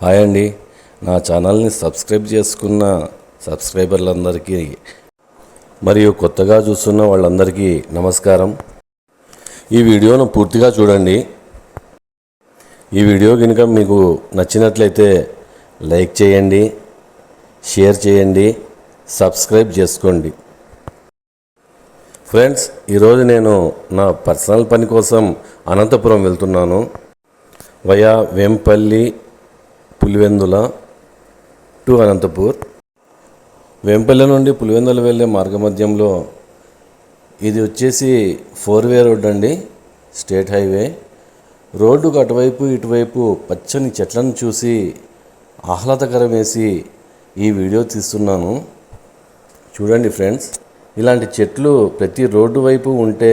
Hi అండి. నా ఛానల్ని సబ్స్క్రైబ్ చేసుకున్న సబ్స్క్రైబర్లందరికీ మరియు కొత్తగా చూస్తున్న వాళ్ళందరికీ నమస్కారం. ఈ వీడియోను పూర్తిగా చూడండి. ఈ వీడియో కనుక మీకు నచ్చినట్లయితే లైక్ చేయండి షేర్ చేయండి సబ్స్క్రైబ్ చేసుకోండి. ఫ్రెండ్స్ ఈరోజు నేను నా పర్సనల్ పని కోసం అనంతపురం వెళ్తున్నాను. Via Vempalli Pulivendula to Anantapur. Vempalle నుండి పులివెందుల వెళ్ళే మార్గ మధ్యంలో ఇది వచ్చేసి ఫోర్ వే రోడ్ అండి స్టేట్ హైవే. రోడ్డుకు అటువైపు ఇటువైపు పచ్చని చెట్లను చూసి ఆహ్లాదకరం వేసి ఈ వీడియో తీస్తున్నాను. చూడండి ఫ్రెండ్స్ ఇలాంటి చెట్లు ప్రతి రోడ్డు వైపు ఉంటే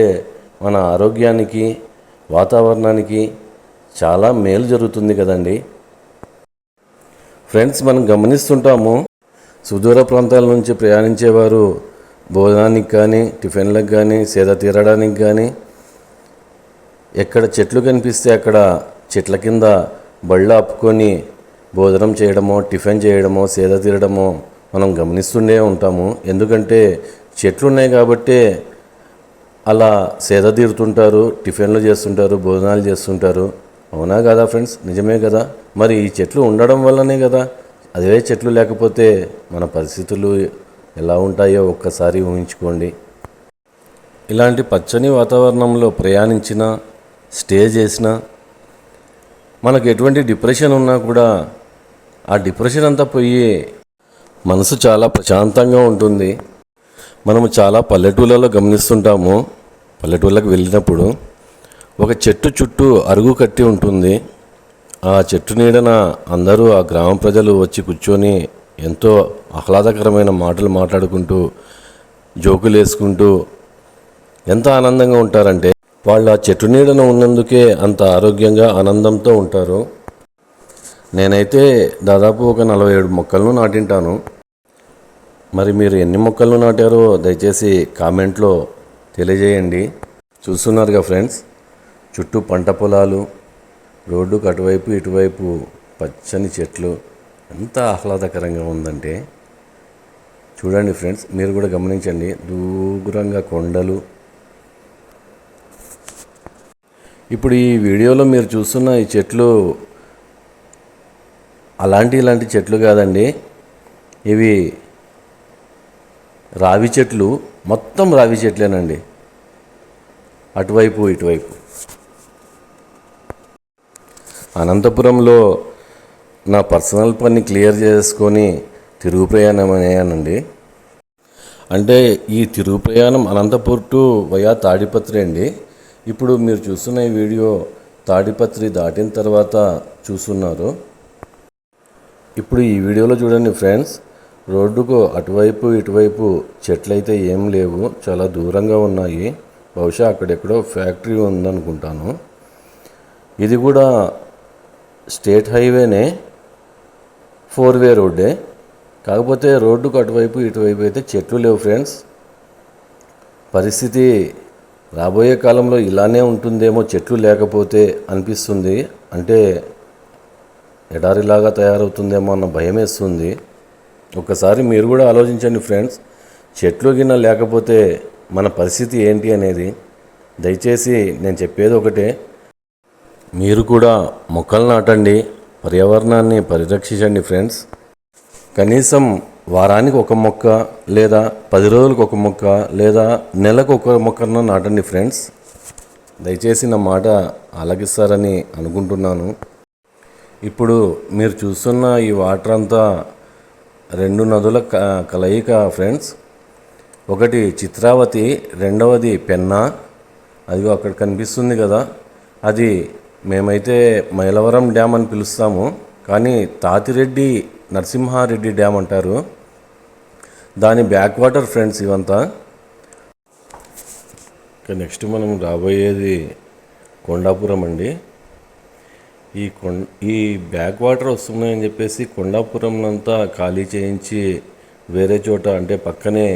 మన ఆరోగ్యానికి వాతావరణానికి చాలా మేలు జరుగుతుంది కదండి. ఫ్రెండ్స్ మనం గమనిస్తుంటాము సుదూర ప్రాంతాల నుంచి ప్రయాణించేవారు భోజనానికి కానీ టిఫిన్లకు కానీ సేద తీరడానికి కానీ ఎక్కడ చెట్లు కనిపిస్తే అక్కడ చెట్ల కింద బళ్ళు ఆపుకొని భోజనం చేయడమో టిఫిన్ చేయడమో సేద తీరడమో మనం గమనిస్తుండే ఉంటాము. ఎందుకంటే చెట్లు ఉన్నాయి కాబట్టే అలా సేద తీరుతుంటారు టిఫిన్లు చేస్తుంటారు భోజనాలు చేస్తుంటారు. అవునా కదా ఫ్రెండ్స్? నిజమే కదా. మరి ఈ చెట్లు ఉండడం వల్లనే కదా. అదే చెట్లు లేకపోతే మన పరిస్థితులు ఎలా ఉంటాయో ఒక్కసారి ఊహించుకోండి. ఇలాంటి పచ్చని వాతావరణంలో ప్రయాణించిన స్టే చేసినా మనకు ఎటువంటి డిప్రెషన్ ఉన్నా కూడా ఆ డిప్రెషన్ అంతా పోయి మనసు చాలా ప్రశాంతంగా ఉంటుంది. మనము చాలా పల్లెటూళ్ళలో గమనిస్తుంటాము. పల్లెటూళ్ళకి వెళ్ళినప్పుడు ఒక చెట్టు చుట్టూ అరుగు కట్టి ఉంటుంది. ఆ చెట్టు నీడన అందరూ ఆ గ్రామ ప్రజలు వచ్చి కూర్చొని ఎంతో ఆహ్లాదకరమైన మాటలు మాట్లాడుకుంటూ జోకులు వేసుకుంటూ ఎంత ఆనందంగా ఉంటారంటే వాళ్ళు ఆ చెట్టు నీడన ఉన్నందుకే అంత ఆరోగ్యంగా ఆనందంతో ఉంటారు. నేనైతే దాదాపు ఒక నలభై ఏడు మొక్కలను నాటింటాను. మరి మీరు ఎన్ని మొక్కలను నాటారో దయచేసి కామెంట్లో తెలియజేయండి. చూస్తున్నారుగా ఫ్రెండ్స్? చుట్టూ పంట పొలాలు రోడ్డుకు అటువైపు ఇటువైపు పచ్చని చెట్లు. ఎంత ఆహ్లాదకరంగా ఉందంటే. చూడండి ఫ్రెండ్స్ మీరు కూడా గమనించండి. దూరంగా కొండలు. ఇప్పుడు ఈ వీడియోలో మీరు చూస్తున్న ఈ చెట్లు అలాంటి ఇలాంటి చెట్లు కాదండి. ఇవి రావి చెట్లు. మొత్తం రావి చెట్లేనండి. అటువైపు ఇటువైపు. అనంతపురంలో నా పర్సనల్ పని క్లియర్ చేసుకొని తిరుగు ప్రయాణం అయ్యానండి అంటే ఈ తిరుగు ప్రయాణం అనంతపూర్ టు వయా తాడిపత్రి అండి. ఇప్పుడు మీరు చూస్తున్న ఈ వీడియో తాడిపత్రి దాటిన తర్వాత చూస్తున్నారు. ఇప్పుడు ఈ వీడియోలో చూడండి ఫ్రెండ్స్ రోడ్డుకు అటువైపు ఇటువైపు చెట్లయితే ఏం లేవు చాలా దూరంగా ఉన్నాయి. బహుశా అక్కడెక్కడో ఫ్యాక్టరీ ఉందనుకుంటాను. ఇది కూడా స్టేట్ హైవేనే ఫోర్ వే రోడ్డే. కాకపోతే రోడ్డుకు అటువైపు ఇటువైపు అయితే చెట్లు లేవు ఫ్రెండ్స్. పరిస్థితి రాబోయే కాలంలో ఇలానే ఉంటుందేమో చెట్లు లేకపోతే అనిపిస్తుంది. అంటే ఎడారిలాగా తయారవుతుందేమో అన్న భయం వేస్తుంది. ఒకసారి మీరు కూడా ఆలోచించండి ఫ్రెండ్స్. చెట్లు గిన్నె లేకపోతే మన పరిస్థితి ఏంటి అనేది. దయచేసి నేను చెప్పేది ఒకటే. మీరు కూడా మొక్కలు నాటండి పర్యావరణాన్ని పరిరక్షించండి ఫ్రెండ్స్. కనీసం వారానికి ఒక మొక్క లేదా పది రోజులకు ఒక మొక్క లేదా నెలకు ఒక మొక్కను నాటండి ఫ్రెండ్స్. దయచేసి నా మాట ఆలకిస్తారని అనుకుంటున్నాను. ఇప్పుడు మీరు చూస్తున్న ఈ వాటర్ అంతా రెండు నదుల క- కలయిక ఫ్రెండ్స్. ఒకటి చిత్రావతి రెండవది పెన్నా. అది అక్కడ కనిపిస్తుంది కదా. అది మేమైతే మైలవరం డ్యామ్ అని పిలుస్తాము. కానీ తాతిరెడ్డి నరసింహారెడ్డి డ్యామ్ అంటారు. దాని బ్యాక్ వాటర్ ఫ్రెండ్స్ ఇవంతా. ఇంకా నెక్స్ట్ మనం రాబోయేది కొండాపురం అండి. ఈ కొం ఈ బ్యాక్ వాటర్ వస్తున్నాయని చెప్పేసి కొండాపురం అంతా ఖాళీ చేయించి వేరే చోట అంటే పక్కనే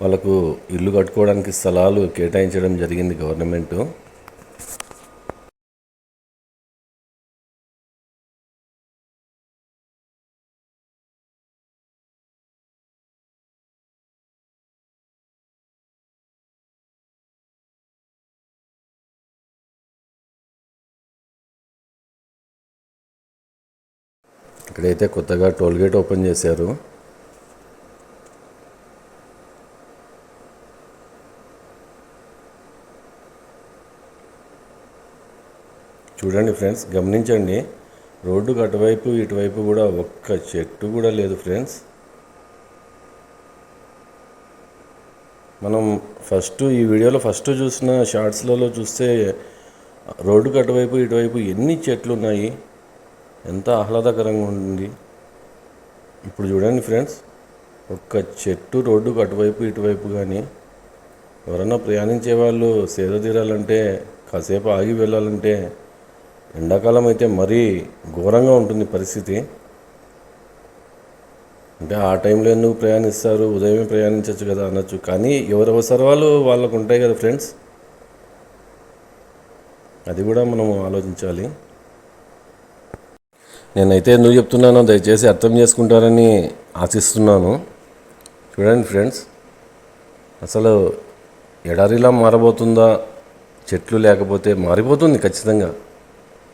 వాళ్ళకు ఇల్లు కట్టుకోవడానికి స్థలాలు కేటాయించడం జరిగింది గవర్నమెంటు. ఇక్కడైతే కొత్తగా టోల్గేట్ ఓపెన్ చేశారు. చూడండి ఫ్రెండ్స్ గమనించండి రోడ్డుకు అటువైపు ఇటువైపు కూడా ఒక్క చెట్టు కూడా లేదు ఫ్రెండ్స్. మనం ఫస్ట్ ఈ వీడియోలో ఫస్ట్ చూసిన షార్ట్స్లలో చూస్తే రోడ్డుకు అటువైపు ఇటువైపు ఎన్ని చెట్లు ఉన్నాయి? ఎంత ఆహ్లాదకరంగా ఉంది. ఇప్పుడు చూడండి ఫ్రెండ్స్ ఒక్క చెట్టు రోడ్డుకు అటువైపు ఇటువైపు కానీ ఎవరన్నా ప్రయాణించే వాళ్ళు సేద తీరాలంటే కాసేపు ఆగి వెళ్ళాలంటే ఎండాకాలం అయితే మరీ ఘోరంగా ఉంటుంది పరిస్థితి. అంటే ఆ టైంలో ఎందుకు ప్రయాణిస్తారు? ఉదయమే ప్రయాణించవచ్చు కదా అనొచ్చు. కానీ ఎవరి అవసరాలు వాళ్ళకు ఉంటాయి కదా ఫ్రెండ్స్. అది కూడా మనం ఆలోచించాలి. నేనైతే ఎందుకు చెప్తున్నానో దయచేసి అర్థం చేసుకుంటారని ఆశిస్తున్నాను. చూడండి ఫ్రెండ్స్ అసలు ఎడారిలా మారబోతుందా? చెట్లు లేకపోతే మారిపోతుంది ఖచ్చితంగా.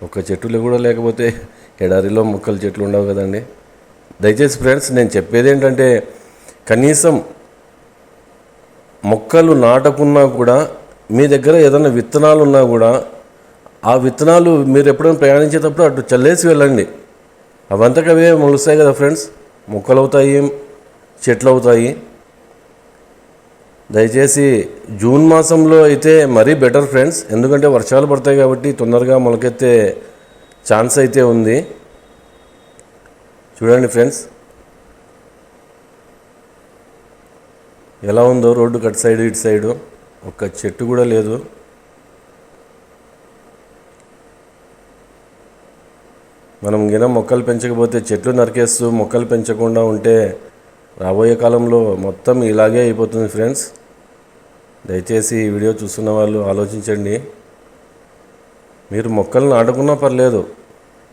ఒక్క చెట్టులు కూడా లేకపోతే ఎడారిలో మొక్కలు చెట్లు ఉండవు కదండి. దయచేసి ఫ్రెండ్స్ నేను చెప్పేది ఏంటంటే కనీసం మొక్కలు నాటకున్నా కూడా మీ దగ్గర ఏదైనా విత్తనాలు ఉన్నా కూడా ఆ విత్తనాలు మీరు ఎప్పుడైనా ప్రయాణించేటప్పుడు అటు చల్లేసి వెళ్ళండి. అవంతకవే మొలుస్తాయి కదా ఫ్రెండ్స్. మొక్కలు అవుతాయి చెట్లు అవుతాయి దయచేసి జూన్ మాసంలో అయితే మరీ బెటర్ ఫ్రెండ్స్. ఎందుకంటే వర్షాలు పడతాయి కాబట్టి తొందరగా మొలకెత్తే ఛాన్స్ అయితే ఉంది. చూడండి ఫ్రెండ్స్. ఎలా ఉందో రోడ్డు కట్ సైడ్ ఇటు సైడు. ఒక్క చెట్టు కూడా లేదు. మనం గిన మొక్కలు పెంచకపోతే చెట్లు నరికేస్తూ మొక్కలు పెంచకుండా ఉంటే రాబోయే కాలంలో మొత్తం ఇలాగే అయిపోతుంది ఫ్రెండ్స్. దయచేసి ఈ వీడియో చూస్తున్న వాళ్ళు ఆలోచించండి. మీరు మొక్కలు నాటుకున్నా పర్లేదు.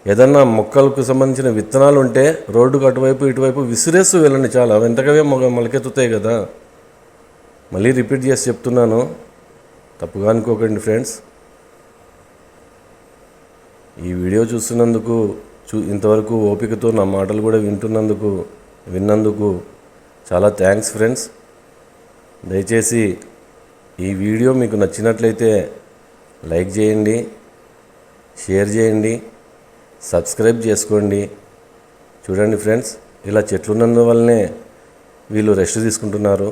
ఏదన్నా మొక్కలకు సంబంధించిన విత్తనాలు ఉంటే రోడ్డుకు అటువైపు ఇటువైపు విసిరేస్తూ వెళ్ళండి చాలా. అవి మొగ మొలకెత్తుతాయి కదా. మళ్ళీ రిపీట్ చేసి చెప్తున్నాను. తప్పుగా అనుకోకండి ఫ్రెండ్స్. ఈ వీడియో చూస్తున్నందుకు చూ ఇంతవరకు ఓపికతో నా మాటలు కూడా వింటున్నందుకు విన్నందుకు చాలా థ్యాంక్స్ ఫ్రెండ్స్. దయచేసి ఈ వీడియో మీకు నచ్చినట్లయితే లైక్ చేయండి షేర్ చేయండి సబ్స్క్రైబ్ చేసుకోండి. చూడండి ఫ్రెండ్స్ ఇలా చెట్లున్నందు వల్లనే వీళ్ళు రెస్ట్ తీసుకుంటున్నారు.